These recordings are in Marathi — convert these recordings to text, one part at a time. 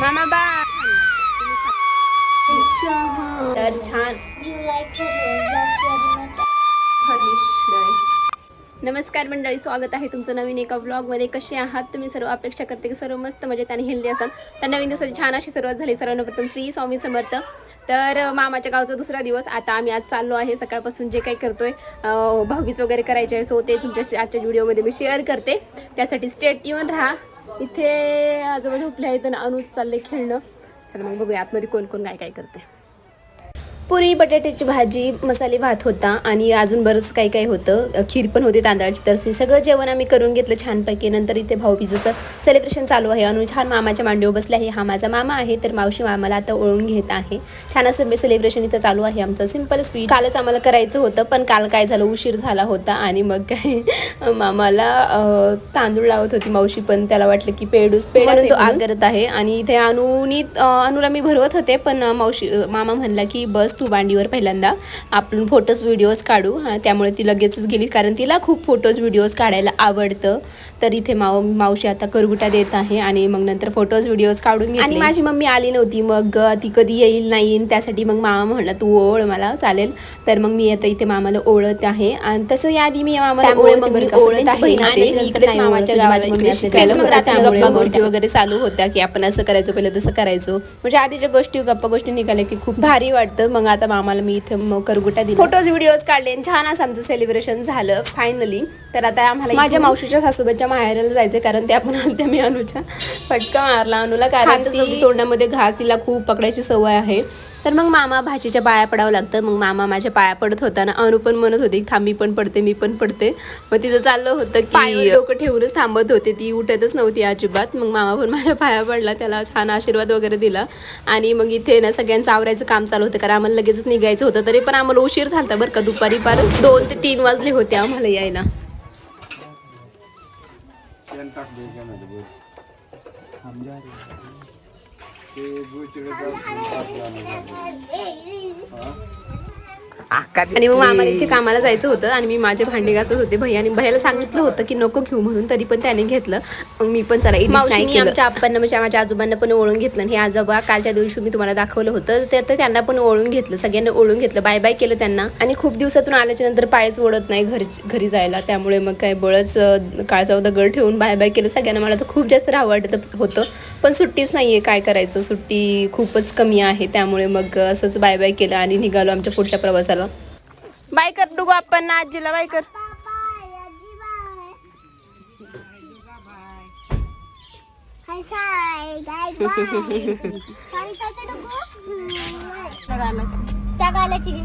मामा बा. तर छान. नमस्कार मंडळी स्वागत आहे तुमचं नवीन एका ब्लॉगमध्ये कसे आहात तुम्ही? सर्व अपेक्षा करते की सर्व मस्त मजेत आणि हेल्दी असाल. तर नवीन दिवसाची छान अशी सुरुवात झाली. सर्वांना प्रथम श्री स्वामी समर्थ. तर मामाच्या गावचा दुसरा दिवस. आता आम्ही आज चाललो आहे सकाळपासून जे काही करतोय भाऊबीज वगैरे करायचे आहे सो ते तुमच्या आजच्या व्हिडिओमध्ये मी शेअर करते. त्यासाठी स्टेट येऊन राहा. इथे आजोबा झोपले आहेत आणि अनुज चालले खेळणं. चला मग बघूया आतमध्ये कोण कोण काय काय करते पुरी बटाट्याची भाजी मसाले भात होता आणि अजून बरंच काही काही होतं. खीर पण होती तांदळाची तर ते सगळं जेवण आम्ही करून घेतलं छानपैकी. नंतर इथे भाऊबीजेचं सेलिब्रेशन चालू आहे. अनु छान मामाच्या मांडीवर बसले आहे. हा माझा मामा आहे तर मावशी मामाला आता ओळून घेत आहे. छान असं सेलिब्रेशन इथं चालू आहे आमचं. सिंपल स्वीट कालच आम्हाला करायचं होतं पण काल काय झालं? उशीर झाला होता आणि मग काय मामाला तांदूळ लावत होती मावशी पण. त्याला वाटलं की पेडूस पेड तो आग करत आहे. आणि इथे अनुनी अनुला मी भरवत होते पण मावशी मामा म्हणला की बस तू मांडीवर पहिल्यांदा. आपण फोटोज व्हिडिओज काढू. हा त्यामुळे ती लगेचच गेली. कारण तिला खूप फोटोज व्हिडिओज काढायला आवडतं. तर इथे माव मावशी आता करगुटा देत आहे आणि मग नंतर फोटोज व्हिडिओज काढून आणि माझी मम्मी आली नव्हती. मग ती कधी येईल नाही त्यासाठी मग मामा म्हणला तू ओळ मला चालेल. तर मग मी आता इथे मामाला ओळत आहे. आणि तसं याआधी मी त्यामुळे मग मी ओळत आहे इकडेच मामाच्या गावाला शिकायला मग गप्पा गोष्टी वगैरे चालू होत्या की आपण असं करायचं. पहिलं तसं करायचो म्हणजे आधीच्या गोष्टी गप्पा गोष्टी निघाल्या की खूप भारी वाटतं. मग आता मामाला मी इथं मग करगुटा दिला. फोटोज व्हिडिओज काढले आणि छान असं आमचं सेलिब्रेशन झालं फायनली तर आता आम्हाला माझ्या मावशीच्या सासूबाईच्या माहेराला जायचं कारण त्या पण आलत्या मी अनुच्या. फटका मारला अनुला कारण ती तोंडामध्ये घास तिला खूप पकडायची सवय आहे. तर मग मामा भाजीच्या पाया पडावं लागतं. मग मामा माझ्या पाया पडत होता ना अनु पण म्हणत होती थांबी पण पडते मी पण पडते. मग तिचं चाललं होतं की डोकं ठेवूनच थांबत होते. ती उठतच नव्हती अजिबात. मग मामा पण माझ्या पाया पडला त्याला छान आशीर्वाद वगैरे दिला. आणि मग इथे ना सगळ्यांचं आवरायचं काम चालू होतं कारण आम्हाला लगेचच निघायचं होतं तरी पण आम्हाला उशीर झाला बरं का दुपारी पार. दोन ते तीन वाजले होते आम्हाला यायला. ते आणि मग आम्हाला इथे कामाला जायचं होतं आणि मी माझे भांडे घासत होते. भैया आणि भैयाला सांगितलं होतं की नको घेऊ म्हणून तरी पण त्याने घेतलं. मग मी पण चला मावशीने आमच्या आप्पांना म्हणजे माझ्या आजोबांना पण ओळून घेतलं आणि हे आजोबा कालच्या दिवशी मी तुम्हाला दाखवलं होतं. ते तर त्यांना पण ओळून घेतलं सगळ्यांना ओळून घेतलं. बाय बाय केलं त्यांना. आणि खूप दिवसातून आल्याच्यानंतर पायच ओढत नाही घरी घरी जायला. त्यामुळे मग काय बळच काळचा दगड ठेवून बाय बाय केलं. सगळ्यांना मला तर खूप जास्त राह वाटत होतं. पण सुट्टीच नाहीये काय करायचं. सुट्टी खूपच कमी आहे. त्यामुळे मग असंच बाय बाय केलं आणि निघालो आमच्या पुढच्या प्रवासाला. बाय कर डुगो आपण ना आजीला बाय कर? त्या गालाची घे.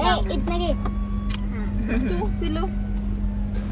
ए, इथनं घे.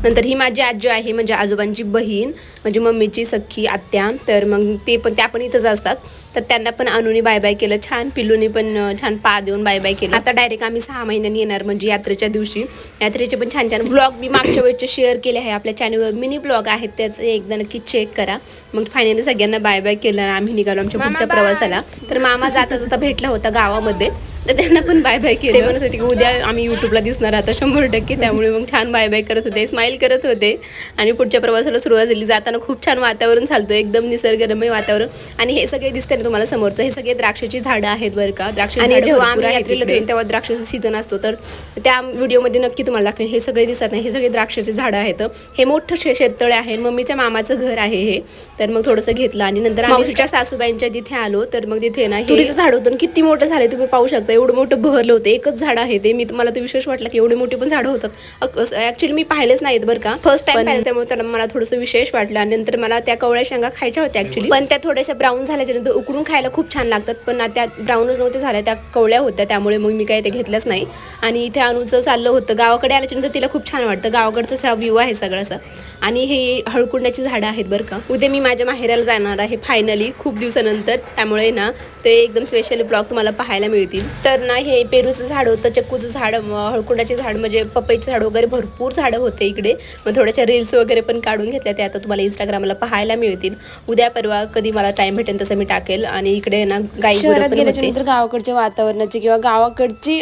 नंतर ही माझी आजी आहे म्हणजे आजोबांची बहीण म्हणजे मम्मीची सख्खी आत्या. तर मग ते पण त्या पण इथंच असतात. तर त्यांना पण आणून बाय बाय केलं. छान पिल्लूने पण छान पा देऊन बाय बाय केलं. आता डायरेक्ट आम्ही सहा महिन्यांनी येणार म्हणजे यात्रेच्या दिवशी. यात्रेचे पण छान छान ब्लॉग मी मागच्या वेळेचे शेअर केले आहे आपल्या चॅनलवर मिनी ब्लॉग आहेत त्याचं एकदा नक्की चेक करा. मग फायनली सगळ्यांना बाय बाय केलं आणि आम्ही निघालो आमच्या पुढच्या प्रवासाला. तर मामा जाता जाता भेटला होता गावामध्ये. तर त्यांना पण बाय बाय केले म्हणत होते की उद्या आम्ही युट्यूबला दिसणार आता शंभर टक्के. त्यामुळे मग छान बाय बाय करत होते स्माईल करत होते. आणि पुढच्या प्रवासाला सुरुवात झाली. जाताना खूप छान वातावरण चालतं एकदम निसर्गरम्य वातावरण. आणि हे सगळे दिसते ना तुम्हाला समोरचं हे सगळे द्राक्षाची झाडं आहेत बरं का. द्राक्ष आणि जेव्हा आम्ही यात्रेला तेव्हा द्राक्षाचा सीझन असतो तर त्या व्हिडिओमध्ये नक्की तुम्हाला दाखवेन. हे सगळे दिसत नाही हे सगळे द्राक्षाचे झाडं आहेत. हे मोठं शेततळे आहे. मम्मीच्या मामाचं घर आहे हे. तर मग थोडंसं घेतलं आणि नंतर मावशीच्या सासूबाईंच्या तिथे आलो तर मग तिथे ना हे झाड होतं किती मोठं झालंय तुम्ही पाहू शकता एवढं मोठं बहरलं होतं एकच झाड आहे ते. मी मला तर विशेष वाटलं की एवढे मोठे पण झाडं होतात. ऍक्च्युली मी पाहिलेच नाहीत बरं का. फर्स्ट टाइम पाहिलं त्यामुळे मला थोडंसं विशेष वाटलं. आणि नंतर मला त्या कवळ्या शेंगा खायच्या होत्या ऍक्च्युली पण त्या थोड्याशा ब्राऊन झाल्याच्यानंतर उकडून खायला खूप छान लागतात. पण त्या ब्राऊनच नव्हत्या झाल्या त्या कवळ्या होत्या. त्यामुळे मग मी काय ते घेतल्याच नाही. आणि इथे अनुचं चाललं होतं. गावाकडे आल्याच्यानंतर तिला खूप छान वाटतं. गावाकडचाच हा व्ह्यू आहे सगळासा आणि हे हळकुंडाची झाडं आहेत बरं का. उद्या मी माझ्या माहेराला जाणार आहे फायनली खूप दिवसानंतर. त्यामुळे ना ते एकदम स्पेशल ब्लॉग तुम्हाला पाहायला मिळतील. तर ना हे पेरूचं झाड होतं चक्कूचं झाड हळकुंडाचे झाड म्हणजे पपईचे झाड वगैरे भरपूर झाडं होते इकडे. मग थोड्याशा रील्स वगैरे पण काढून घेतल्या त्या आता तुम्हाला इंस्टाग्रामला पाहायला मिळतील. उद्या परवा कधी मला टाइम भेटेल तसं मी टाकेल. आणि इकडे ना गाई शहरात पण गेल्याच्या होते. नंतर गावाकडच्या वातावरणाची किंवा गावाकडची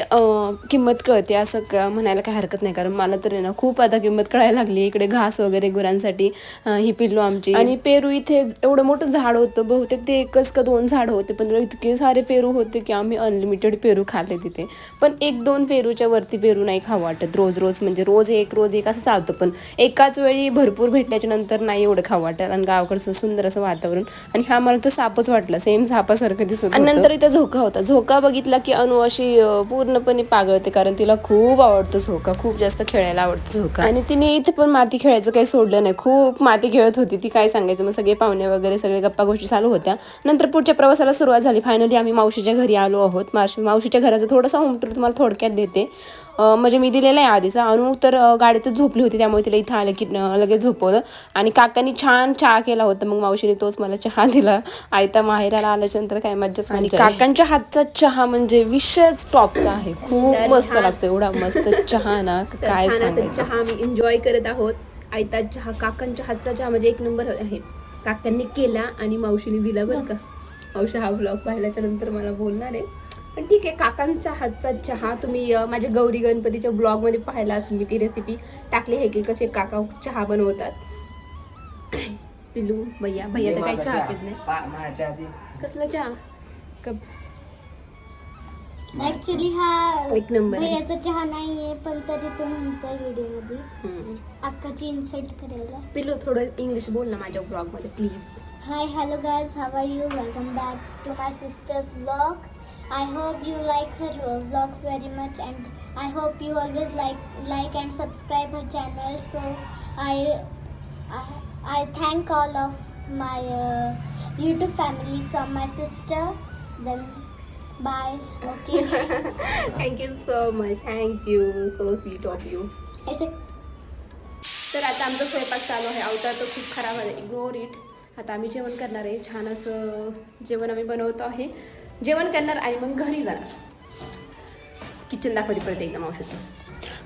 किंमत कळते असं म्हणायला काही हरकत नाही. कारण मला तर ना खूप आता किंमत कळायला लागली. इकडे घास वगैरे गुरांसाठी ही पिल्लू आमची. आणि पेरू इथे एवढं मोठं झाड होतं. बहुतेक ते एकच का दोन झाड होते. पण इतके सारे पेरू होते की आम्ही अनलिमिटेड पेरू खाल्ले तिथे. पण एक दोन पेरूच्या वरती पेरू नाही खाऊ वाटत. रोज रोज म्हणजे रोज एक रोज एक असं चालतं. पण एकाच वेळी भरपूर भेटल्याच्या नंतर नाही एवढं खाऊ वाटत. आणि गावाकडचं सुंदर असं वातावरण. आणि हा मला तर सापच वाटला. सेम सापासारखं दिसत आणि नंतर इथं झोका होता. झोका बघितला की अनु अशी पूर्णपणे पागळते. कारण तिला खूप आवडतं झोका. खूप जास्त खेळायला आवडतं झोका. आणि तिने इथे पण माती खेळायचं काही सोडलं नाही. खूप माती खेळत होती. ती काय सांगायचं? मग सगळे पाहुणे वगैरे सगळे गप्पा गोष्टी चालू होत्या. नंतर पुढच्या प्रवासाला सुरुवात झाली. फायनली आम्ही मावशीच्या घरी आलो आहोत. मावशी मावशीच्या घराचं थोडंसं होम टूर तुम्हाला थोडक्यात देते. म्हणजे मी दिलेला आहे आधीचा. अनु तर गाडीतच झोपली होती त्यामुळे तिला इथं आलं की लगेच झोपवलं. आणि काकांनी छान चहा केला होता. मग मावशीने तोच मला चहा दिला. आयता माहेराला आल्याच्यानंतर काय मज्जाच आणि काकांच्या हातचा चहा म्हणजे विषयच टॉपचा आहे. खूप मस्त. लागतो. एवढा मस्त चहा ना काय चहा आम्ही एन्जॉय करत आहोत. आयता चहा काकांच्या हातचा चहा म्हणजे एक नंबर आहे. काकांनी केला आणि मावशीने दिला बरं का. मावशी हा ब्लॉग पाहिल्याच्या नंतर मला बोलणार आहे. पण ठीक आहे काकांच्या हातचा चहा तुम्ही माझ्या गौरी गणपतीच्या ब्लॉगमध्ये पाहायला असेल मी ती रेसिपी टाकली आहे की कसे काका चहा बनवतात. पिलू भैया भैया तर काही चहा पित नाही. माझ्या आधी कसला चहा? कप. ऍक्च्युली हा एक नंबर आहे. भैयाचा चहा नाहीये पण तरी तो म्हणतोय व्हिडिओमध्ये. अक्काची इन्सल्ट करायला. पिलू थोडं इंग्लिश बोल ना माझ्या ब्लॉगमध्ये please Hi, hello guys, how are you? Welcome back to my sister's vlog. I hope you like her uh, vlogs very much, and I hope you always like like and subscribe her channel. So I I, I thank all of my uh, YouTube family from my sister. Then bye. Okay. Thank you so much thank you so sweet of you तर आता आमचा स्वयंपाक चालू आहे अवतार तर खूप खराब आहे इग्नोर इट आता आम्ही जेवण करणार आहे छान असं जेवण आम्ही बनवतो आहे जेवण करणार आणि मग घरी जाणार. किचन दाखवते परत एकदा मावशीचं.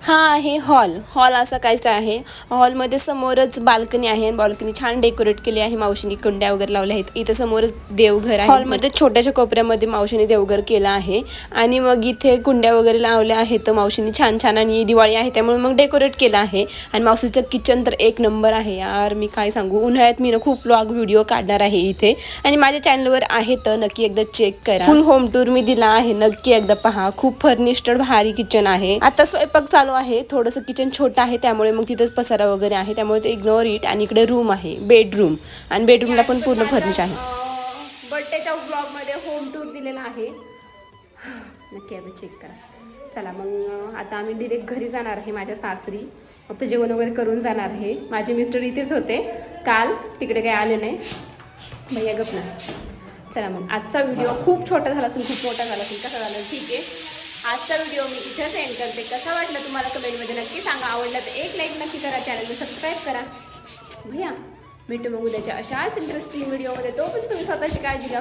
हा आहे हॉल. हॉल असा कायचा आहे. हॉलमध्ये समोरच बाल्कनी आहे बाल्कनी छान डेकोरेट केली आहे मावशीने. कुंड्या वगैरे लावल्या आहेत. इथं समोरच देवघर आहे. हॉलमध्ये छोट्याशा कोपऱ्यामध्ये मावशीने देवघर केलं आहे. आणि मग इथे कुंड्या वगैरे लावल्या आहेत. तर मावशीने छान छान आणि दिवाळी आहे. त्यामुळे मग डेकोरेट केलं आहे. आणि मावशीचं किचन तर एक नंबर आहे. यार मी काय सांगू? उन्हाळ्यात मी ना खूप ब्लॉग व्हिडिओ काढणार आहे इथे. आणि माझ्या चॅनलवर आहे तर नक्की एकदा चेक करा. फुल होम टूर मी दिला आहे. नक्की एकदा पहा. खूप फर्निस्टर भारी किचन आहे. आता स्वयंपाक चालू आहे. थोडंसं किचन छोटं आहे त्यामुळे मग तिथंच पसारा वगैरे आहे. त्यामुळे ते इग्नोर इट आणि इकडे रूम आहे बेडरूम आणि बेडरूमला पण पूर्ण फर्निश आहे. बर्थडेच्या ब्लॉगमध्ये होम टूर दिलेला आहे. नक्की आता चेक करा. चला मग आता आम्ही डिरेक्ट घरी जाणार आहे माझ्या सासरी. फक्त जेवण वगैरे करून जाणार आहे. माझे मिस्टर इथेच होते. काल तिकडे काही आले नाही. भैया गप ना चला मग आजचा व्हिडिओ खूप छोटा झाला असेल खूप मोठा झाला असेल. कसा झाला? ठीक आहे. आजचा व्हिडिओ मी इथंच एंड करते. कसा वाटला तुम्हाला कमेंटमध्ये नक्की सांगा. आवडला तर एक लाईक नक्की करा. चॅनलला सबस्क्राईब करा. भैया भेटू मग उद्याच्या अशाच इंटरेस्टिंग व्हिडिओमध्ये तो पण तुम्ही स्वतःची काळजी घ्या.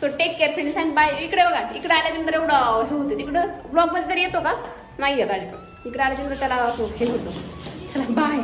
So take care friends and bye इकडे बघा. इकडे आल्यानंतर एवढं हे होतं. तिकडं ब्लॉगमध्ये तरी येतो का? नाही येत अजिबात इकडे आल्यानंतर त्याला हे होतं. चला बाय